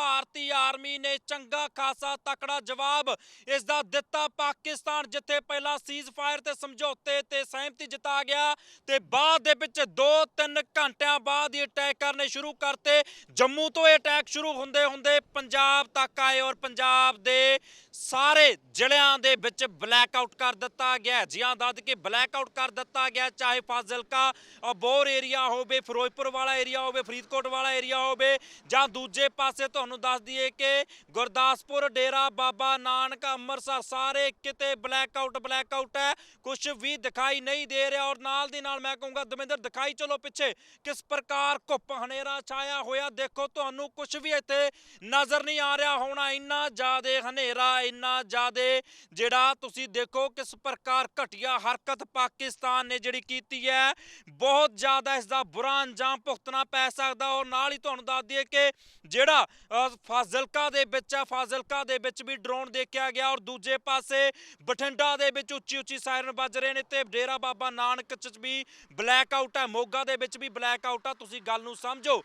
ਭਾਰਤੀ army ਨੇ ਚੰਗਾ ਖਾਸਾ ਤਕੜਾ ਜਵਾਬ ਇਸ ਦਾ ਦਿੱਤਾ ਪਾਕਿਸਤਾਨ, ਜਿੱਥੇ ਪਹਿਲਾਂ ਸੀਜ਼ ਫਾਇਰ ਤੇ ਸਮਝੌਤੇ ਤੇ ਸਹਿਮਤੀ ਜਤਾ ਗਿਆ ਤੇ ਬਾਅਦ ਦੇ ਵਿੱਚ 2-3 ਘੰਟਿਆਂ ਬਾਅਦ ਹੀ ਅਟੈਕ ਕਰਨੇ ਸ਼ੁਰੂ ਕਰਤੇ। ਜੰਮੂ ਤੋਂ ਇਹ ਅਟੈਕ ਸ਼ੁਰੂ ਹੁੰਦੇ ਹੁੰਦੇ ਪੰਜਾਬ ਤੱਕ ਆਏ ਔਰ ਪੰਜਾਬ ਦੇ ਸਾਰੇ ਜ਼ਿਲ੍ਹਿਆਂ ਦੇ ਵਿੱਚ ਬਲੈਕ ਆਊਟ ਕਰ ਦਿੱਤਾ ਗਿਆ ਜਿਹਾਂ ਦੱਦ ਕੇ ਬਲੈਕ ਆਊਟ ਕਰ ਦਿੱਤਾ ਗਿਆ ਚਾਹੇ ਫਾਜ਼ਿਲਕਾ ਬੋਰ ਏਰੀਆ ਹੋਵੇ, ਫਿਰੋਜ਼ਪੁਰ ਵਾਲਾ ਏਰੀਆ ਹੋਵੇ, ਫਰੀਦਕੋਟ ਵਾਲਾ ਏਰੀਆ ਹੋਵੇ, ਜਾਂ ਦੂਜੇ ਪਾਸੇ ਤੁਹਾਨੂੰ ਦੱਸ ਦਈਏ ਕਿ ਗੁਰਦਾਸਪੁਰ, ਡੇਰਾ ਬਾਬਾ ਨਾਨਕ, ਅੰਮ੍ਰਿਤਸਰ ਸਾਰੇ ਕਿਤੇ ਬਲੈਕ ਆਊਟ ਬਲੈਕ ਆਊਟ ਹੈ। ਕੁਝ ਵੀ ਦਿਖਾਈ ਨਹੀਂ ਦੇ ਰਿਹਾ ਔਰ ਨਾਲ ਦੀ ਨਾਲ ਮੈਂ ਕਹੂੰਗਾ, ਦਵਿੰਦਰ, ਦਿਖਾਈ ਚਲੋ ਪਿੱਛੇ, ਕਿਸ ਪ੍ਰਕਾਰ ਘੁੱਪ ਹਨੇਰਾ ਛਾਇਆ ਹੋਇਆ ਦੇਖੋ, ਤੁਹਾਨੂੰ ਕੁਝ ਵੀ ਇੱਥੇ ਨਜ਼ਰ ਨਹੀਂ ਆ ਰਿਹਾ ਹੋਣਾ, ਇੰਨਾ ਜ਼ਿਆਦਾ ਹਨੇਰਾ ਇੰਨਾ ਜ਼ਿਆਦੇ ਜਿਹੜਾ ਤੁਸੀਂ ਦੇਖੋ ਕਿਸ ਪ੍ਰਕਾਰ ਘਟੀਆ ਹਰਕਤ ਪਾਕਿਸਤਾਨ ਨੇ ਜਿਹੜੀ ਕੀਤੀ ਹੈ, ਬਹੁਤ ਜ਼ਿਆਦਾ ਇਸ ਦਾ ਬੁਰਾ ਅੰਜਾਮ ਭੁਗਤਣਾ ਪੈ ਸਕਦਾ ਔਰ ਨਾਲ ਹੀ ਤੁਹਾਨੂੰ ਦੱਸ ਦਈਏ ਕਿ ਜਿਹੜਾ ਫਾਜ਼ਿਲਕਾ ਦੇ ਵਿੱਚ ਹੈ, ਫਾਜ਼ਿਲਕਾ ਦੇ ਵਿੱਚ ਵੀ ਡਰੋਨ ਦੇਖਿਆ ਗਿਆ ਔਰ ਦੂਜੇ ਪਾਸੇ ਬਠਿੰਡਾ ਦੇ ਵਿੱਚ ਉੱਚੀ ਉੱਚੀ ਸਾਇਰਨ ਵੱਜ ਰਹੇ ਨੇ ਤੇ ਡੇਰਾ ਬਾਬਾ ਨਾਨਕ ਚ ਵੀ ਬਲੈਕ ਆਊਟ ਹੈ, ਮੋਗਾ ਦੇ ਵਿੱਚ ਵੀ ਬਲੈਕ ਆਊਟ ਆ। ਤੁਸੀਂ ਗੱਲ ਨੂੰ ਸਮਝੋ।